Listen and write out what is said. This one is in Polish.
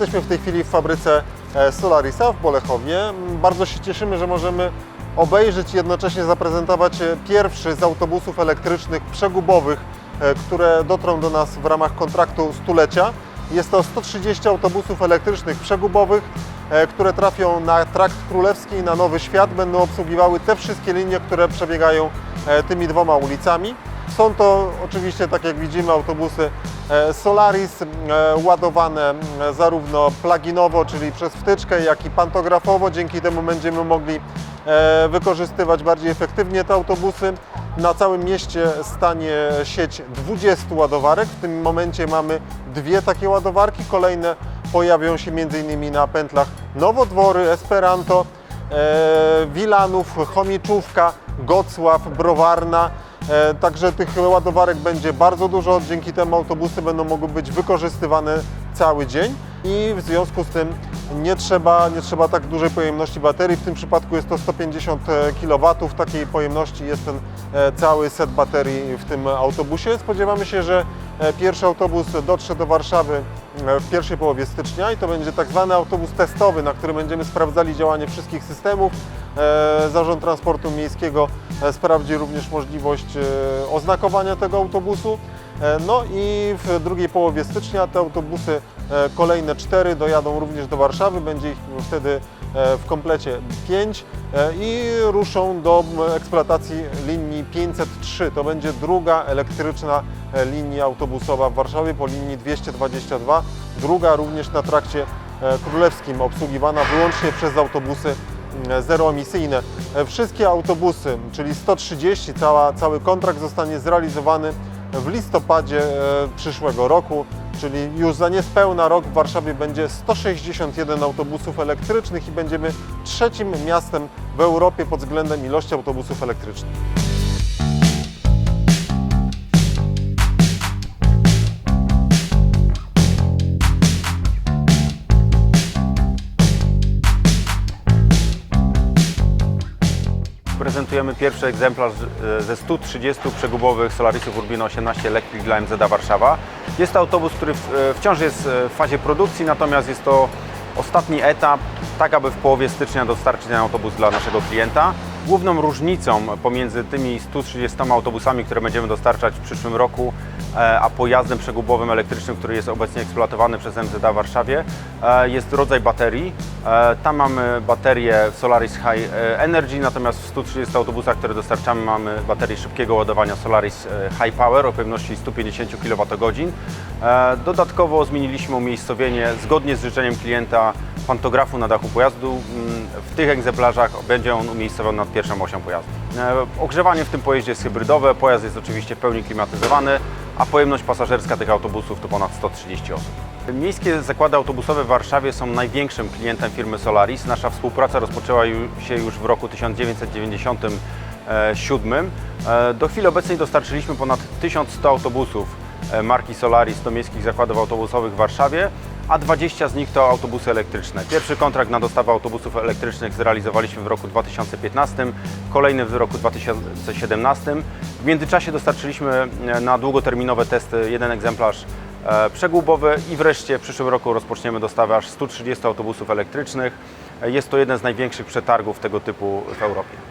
Jesteśmy w tej chwili w fabryce e, Solarisa w Bolechowie. Bardzo się cieszymy, że możemy obejrzeć i jednocześnie zaprezentować e, pierwszy z autobusów elektrycznych przegubowych, e, które dotrą do nas w ramach kontraktu stulecia. Jest to 130 autobusów elektrycznych przegubowych, które trafią na trakt królewski i na Nowy Świat. Będą obsługiwały te wszystkie linie, które przebiegają tymi dwoma ulicami. Są to oczywiście, tak jak widzimy, autobusy e, Solaris, e, ładowane zarówno pluginowo, czyli przez wtyczkę, jak i pantografowo. Dzięki temu będziemy mogli e, wykorzystywać bardziej efektywnie te autobusy. Na całym mieście stanie sieć 20 ładowarek. W tym momencie mamy dwie takie ładowarki. Kolejne pojawią się m.in. na pętlach Nowodwory, Esperanto, Wilanów, Chomiczówka, Gocław, Browarna. E, Także tych ładowarek będzie bardzo dużo, dzięki temu autobusy będą mogły być wykorzystywane cały dzień i w związku z tym nie trzeba, nie trzeba tak dużej pojemności baterii. W tym przypadku jest to 150 kW. Takiej pojemności jest ten e, cały set baterii w tym autobusie. Spodziewamy się, że e, pierwszy autobus dotrze do Warszawy e, w pierwszej połowie stycznia i to będzie tak zwany autobus testowy, na którym będziemy sprawdzali działanie wszystkich systemów. E, Zarząd Transportu Miejskiego e, sprawdzi również możliwość e, oznakowania tego autobusu. No i w drugiej połowie stycznia te autobusy, kolejne cztery, dojadą również do Warszawy. Będzie ich wtedy w komplecie pięć e, i ruszą do eksploatacji linii 503. To będzie druga elektryczna linia autobusowa w Warszawie po linii 222. Druga również na trakcie królewskim, obsługiwana wyłącznie przez autobusy zeroemisyjne. Wszystkie autobusy, czyli 130, cała, cały kontrakt zostanie zrealizowany w listopadzie e, przyszłego roku, czyli już za niespełna rok w Warszawie będzie 161 autobusów elektrycznych i będziemy trzecim miastem w Europie pod względem ilości autobusów elektrycznych. Prezentujemy pierwszy egzemplarz e, ze 130 przegubowych Solarisów Urbino 18 Electric dla MZA Warszawa. Jest to autobus, który e, wciąż jest e, w fazie produkcji, natomiast jest to ostatni etap, tak aby w połowie stycznia dostarczyć ten autobus dla naszego klienta. Główną różnicą pomiędzy tymi 130 autobusami, które będziemy dostarczać w przyszłym roku, e, a pojazdem przegubowym elektrycznym, który jest obecnie eksploatowany przez MZA w Warszawie, e, jest rodzaj baterii. E, Tam mamy baterię Solaris High Energy, natomiast w 130 autobusach, które dostarczamy, mamy baterię szybkiego ładowania Solaris High Power o pojemności 150 kWh. Dodatkowo zmieniliśmy umiejscowienie zgodnie z życzeniem klienta pantografu na dachu pojazdu. Mm, W tych egzemplarzach będzie on umiejscowiony nad pierwszą osią pojazdu. E, Ogrzewanie w tym pojeździe jest hybrydowe, pojazd jest oczywiście w pełni klimatyzowany, a pojemność pasażerska tych autobusów to ponad 130 osób. Miejskie zakłady autobusowe w Warszawie są największym klientem firmy Solaris. Nasza współpraca rozpoczęła się już w roku 1997. E, Do chwili obecnej dostarczyliśmy ponad 1100 autobusów e, marki Solaris do miejskich zakładów autobusowych w Warszawie, a 20 z nich to autobusy elektryczne. Pierwszy kontrakt na dostawę autobusów elektrycznych zrealizowaliśmy w roku 2015, kolejny w roku 2017. W międzyczasie dostarczyliśmy e, na długoterminowe testy jeden egzemplarz e, przegubowy i wreszcie w przyszłym roku rozpoczniemy dostawę aż 130 autobusów elektrycznych. E, Jest to jeden z największych przetargów tego typu w Europie.